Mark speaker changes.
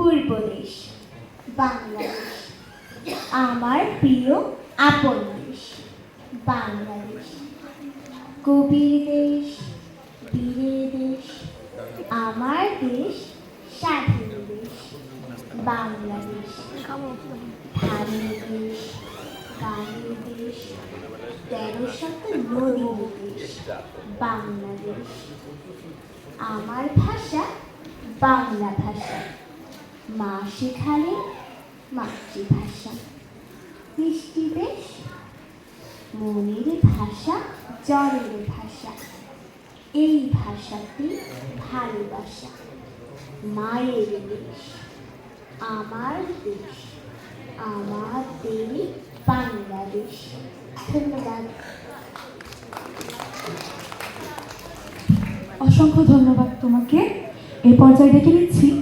Speaker 1: পূর্ব দেশ, বাংলাদেশ। আমার প্রিয় আপন দেশ, বাংলাদেশ। কবির দেশ বীরের দেশ। আমার দেশ, স্বাধীন দেশ, বাংলাদেশ। ধানের দেশ, গানের দেশ, তেরো শত নদীর দেশ, বাংলাদেশ। আমার ভাষা বাংলা ভাষা। মা শেখালে মাতৃভাষা মিষ্টি দেশ মনের ভাষা, জলের ভাষা। এই ভাষাটি ভালোবাসা। মায়ের দেশ, আমার দেশ আমার দেশ, বাংলাদেশ। ধন্যবাদ।
Speaker 2: অসংখ্য ধন্যবাদ তোমাকে। এই পর্যায়ে ডেকে নিচ্ছি